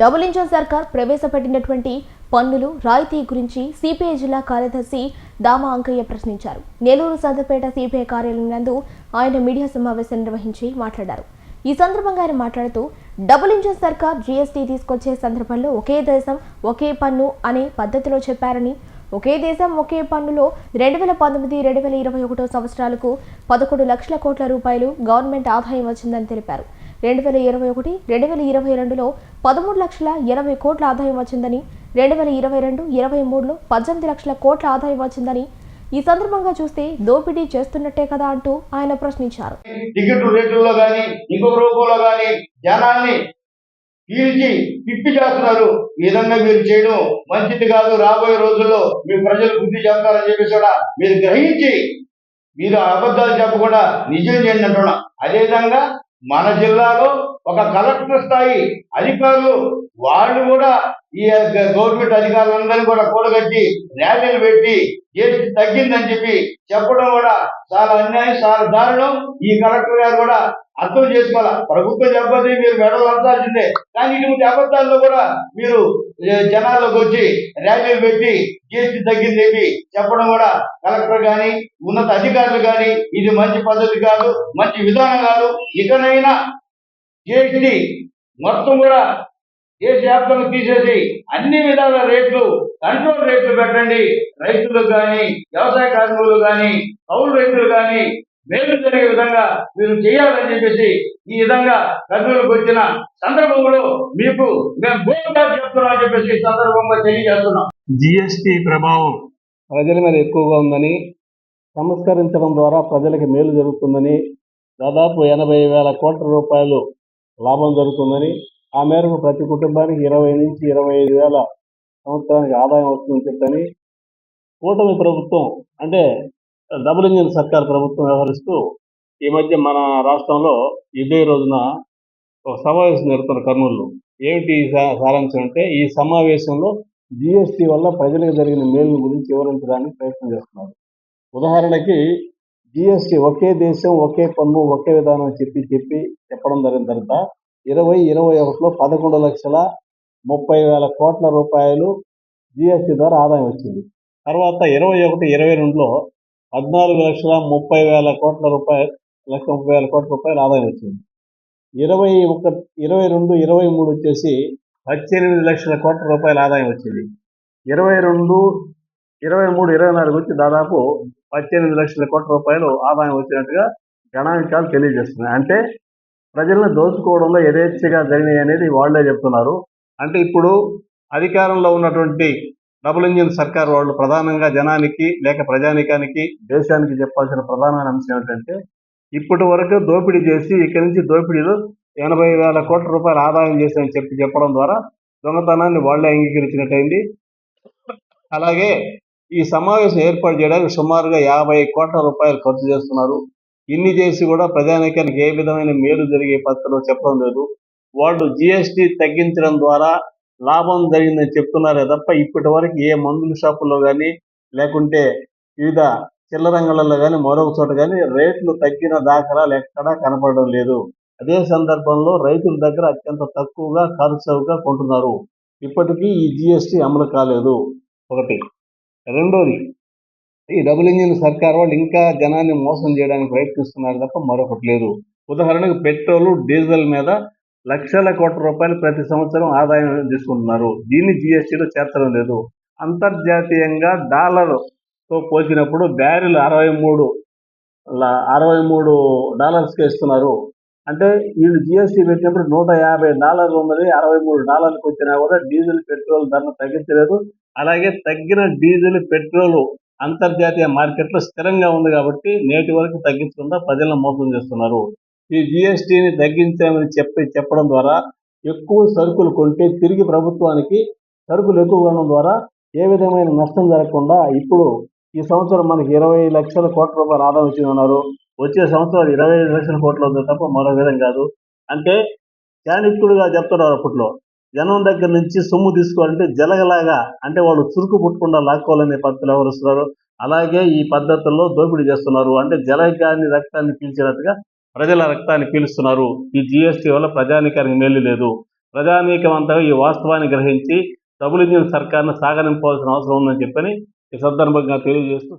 Double engine సర్కార్ ప్రవేశపెట్టినటువంటి పన్నులు రాయితీ గురించి సిపిఐ జిల్లా కార్యదర్శి దామా అంకయ్య ప్రశ్నించారు. నెల్లూరు సదపేట సిపిఐ కార్యాలయం నందు ఆయన మీడియా సమావేశం నిర్వహించి మాట్లాడారు. ఈ సందర్భంగా ఆయన మాట్లాడుతూ డబుల్ ఇంజన్ సర్కార్ జీఎస్టీ తీసుకొచ్చే సందర్భంలో ఒకే దేశం ఒకే పన్ను అనే పద్ధతిలో చెప్పారని ఒకే దేశం ఒకే పన్నులో రెండు వేల పంతొమ్మిది రెండు వేల ఇరవై ఒకటో సంవత్సరాలకు పదకొండు లక్షల కోట్ల రూపాయలు గవర్నమెంట్ ఆదాయం వచ్చిందని తెలిపారు. రెండు వేల ఇరవై ఒకటి రెండు వేల ఇరవై రెండులో పదమూడు లక్షల ఎనభై కోట్ల ఆదాయం వచ్చిందని రెండు వేల ఇరవై రెండు ఇరవై మూడులో పద్దెనిమిది లక్షల కోట్ల ఆదాయం వచ్చిందని ఈ సందర్భంగా చూస్తే దోపిడీ చేస్తున్నట్టే కదా అంటూ ఆయన ప్రశ్నించారు. టికెట్ రేట్లలో కానీ ఇంకొక రూపంలో కానీ జనాన్ని పీల్చి పిప్పి చేస్తున్నారు. ఈ విధంగా మీరు చేయడం మంచిది కాదు. రాబోయే రోజుల్లో మీ ప్రజలు బుద్ధి చేస్తారని చెప్పేసి కూడా మీరు గ్రహించి మీరు అబద్ధాలు చెప్పకుండా నిజం చేయండి అంటున్నా. అదేవిధంగా మన జిల్లాలో ఒక కలెక్టర్ స్థాయి అధికారులు వాళ్ళు కూడా ఈ గవర్నమెంట్ అధికారులందరినీ కూడా కూడగట్టి ర్యాలీలు పెట్టి ఏది తగ్గిందని చెప్పి చెప్పడం కూడా చాలా అన్యాయం చాలా దారుణం. ఈ కలెక్టర్ గారు కూడా అర్థం చేసుకోవాలా? ప్రభుత్వం దెబ్బతి మీరు మెడలు కానీ ఇటువంటి అబద్ధాల్లో కూడా మీరు జనాలకు జనాల్లోకి వచ్చి ర్యాలీలు పెట్టి జీఎస్టీ తగ్గింది చెప్పి చెప్పడం కూడా కలెక్టర్ గాని ఉన్నత అధికారులు గాని ఇది మంచి పద్ధతి కాదు మంచి విధానం కాదు. ఇకనైనా జీఎస్టీ మొత్తం కూడా దేశవ్యాప్తంగా తీసేసి అన్ని విధాల రేట్లు కంట్రోల్ రేట్లు పెట్టండి. రైతులకు కానీ వ్యవసాయ కార్మికులు కానీ కౌలు రైతులు కానీ మేలు జరిగే విధంగా మీరు చేయాలని చెప్పేసి ఈ విధంగా కర్నూలుకు వచ్చిన సందర్భంలో మీకు మేము గోప్గా చెప్తున్నాం చెప్పేసి సందర్భంగా తెలియజేస్తున్నాం. జిఎస్టి ప్రభావం ప్రజల మీద ఎక్కువగా ఉందని సంస్కరించడం ద్వారా ప్రజలకు మేలు జరుగుతుందని దాదాపు ఎనభై వేల కోట్ల రూపాయలు లాభం జరుగుతుందని ఆ మేరకు ప్రతి కుటుంబానికి ఇరవై నుంచి ఇరవై ఐదు వేల సంవత్సరానికి ఆదాయం వస్తుందని చెప్పని కూటమి ప్రభుత్వం అంటే డబుల్ ఇంజిన్ సర్కార్ ప్రభుత్వం వ్యవహరిస్తూ ఈ మధ్య మన రాష్ట్రంలో ఇదే రోజున ఒక సమావేశం జరుగుతున్న కర్నూలు ఏమిటి సారాంశం అంటే ఈ సమావేశంలో జిఎస్టీ వల్ల ప్రజలకు జరిగిన మేలు గురించి వివరించడానికి ప్రయత్నం చేస్తున్నారు. ఉదాహరణకి జిఎస్టీ ఒకే దేశం ఒకే పన్ను ఒకే విధానం చెప్పి చెప్పి చెప్పడం జరిగిన తర్వాత ఇరవై ఇరవై ఒకటిలో పదకొండు లక్షల ముప్పై వేల కోట్ల రూపాయలు జిఎస్టీ ద్వారా ఆదాయం వచ్చింది. తర్వాత ఇరవై ఒకటి ఇరవై రెండులో పద్నాలుగు లక్షల ముప్పై వేల కోట్ల రూపాయలు లక్ష ముప్పై వేల కోట్ల రూపాయలు ఆదాయం వచ్చింది. ఇరవై ఒక ఇరవై రెండు ఇరవై మూడు వచ్చేసి పద్దెనిమిది లక్షల కోట్ల రూపాయల ఆదాయం వచ్చింది. ఇరవై రెండు ఇరవై మూడు ఇరవై నాలుగు వచ్చి దాదాపు పద్దెనిమిది లక్షల కోట్ల రూపాయలు ఆదాయం వచ్చినట్టుగా గణాంకాలు తెలియజేస్తున్నాయి. అంటే ప్రజలను దోచుకోవడంలో యథేచ్ఛగా జరిగినాయి అనేది వాళ్ళే చెప్తున్నారు. అంటే ఇప్పుడు అధికారంలో ఉన్నటువంటి డబుల్ ఇంజిన్ సర్కార్ వాళ్ళు ప్రధానంగా జనానికి లేక ప్రజానికానికి దేశానికి చెప్పాల్సిన ప్రధానమైన అంశం ఏమిటంటే ఇప్పటి వరకు దోపిడీ చేసి ఇక్కడి నుంచి దోపిడీలు ఎనభై వేల కోట్ల రూపాయలు ఆదాయం చేశారని చెప్పి చెప్పడం ద్వారా దొంగతనాన్ని వాళ్ళే అంగీకరించినట్టయింది. అలాగే ఈ సమావేశం ఏర్పాటు చేయడానికి సుమారుగా యాభై కోట్ల రూపాయలు ఖర్చు చేస్తున్నారు. ఇన్ని చేసి కూడా ప్రజానీకానికి ఏ విధమైన మేలు జరిగే పద్ధతిలో చెప్పడం లేదు. వాళ్ళు జిఎస్టీ తగ్గించడం ద్వారా లాభం జరిగిందని చెప్తున్నారే తప్ప ఇప్పటి వరకు ఏ మందుల షాపుల్లో కానీ లేకుంటే వివిధ చిల్లరంగంలో కానీ మరొక చోట కానీ రేట్లు తగ్గిన దాఖలాలు ఎక్కడా కనపడడం లేదు. అదే సందర్భంలో రైతుల దగ్గర అత్యంత తక్కువగా ఖర్చుగా కొంటున్నారు. ఇప్పటికీ ఈ జిఎస్టీ అమలు కాలేదు. ఒకటి. రెండోది ఈ డబుల్ ఇంజిన్ సర్కార్ వాళ్ళు ఇంకా జనాన్ని మోసం చేయడానికి ప్రయత్నిస్తున్నారు తప్ప మరొకటి లేదు. ఉదాహరణకు పెట్రోల్ డీజిల్ మీద లక్షల కోట్ల రూపాయలు ప్రతి సంవత్సరం ఆదాయం తీసుకుంటున్నారు. దీన్ని జిఎస్టీలో చేర్చడం లేదు. అంతర్జాతీయంగా డాలర్తో పోల్చినప్పుడు బ్యారెల్ అరవై మూడు అరవై మూడు డాలర్స్కి ఇస్తున్నారు. అంటే వీళ్ళు జిఎస్టీ పెట్టినప్పుడు నూట యాభై డాలర్లు ఉన్నది. అరవై మూడు డాలర్లకు వచ్చినా కూడా డీజిల్ పెట్రోల్ ధరను తగ్గించలేదు. అలాగే తగ్గిన డీజిల్ పెట్రోల్ అంతర్జాతీయ మార్కెట్లో స్థిరంగా ఉంది కాబట్టి నేటి వరకు తగ్గించకుండా ప్రజలను మోసం చేస్తున్నారు. ఈ జిఎస్టీని తగ్గించామని చెప్పి చెప్పడం ద్వారా ఎక్కువ సరుకులు కొంటే తిరిగి ప్రభుత్వానికి సరుకులు ఎక్కువ కొనడం ద్వారా ఏ విధమైన నష్టం జరగకుండా ఇప్పుడు ఈ సంవత్సరం మనకి ఇరవై లక్షల కోట్ల రూపాయలు ఆదాయం వచ్చిందన్నారు. వచ్చే సంవత్సరం ఇరవై ఐదు లక్షల కోట్లు అవుతుంది తప్ప మరో విధం కాదు. అంటే చాణిక్యుడుగా చెప్తున్నారు అప్పట్లో జనం దగ్గర నుంచి సొమ్ము తీసుకోవాలంటే జలగలాగా అంటే వాళ్ళు చురుకు పుట్టకుండా లాక్కోవాలనే పద్ధతులు ఎవరు వస్తున్నారు? అలాగే ఈ పద్ధతుల్లో దోపిడీ చేస్తున్నారు. అంటే జలగాన్ని రక్తాన్ని పీల్చినట్టుగా ప్రజల రక్తాన్ని పీలుస్తున్నారు. ఈ జిఎస్టీ వల్ల ప్రజానీకానికి మేలు లేదు. ప్రజానీకం అంతా ఈ వాస్తవాన్ని గ్రహించి డబుల్ ఇంజిన్ సర్కార్ను సాగనింపవలసిన అవసరం ఉందని చెప్పని ఈ సందర్భంగా తెలియజేస్తూ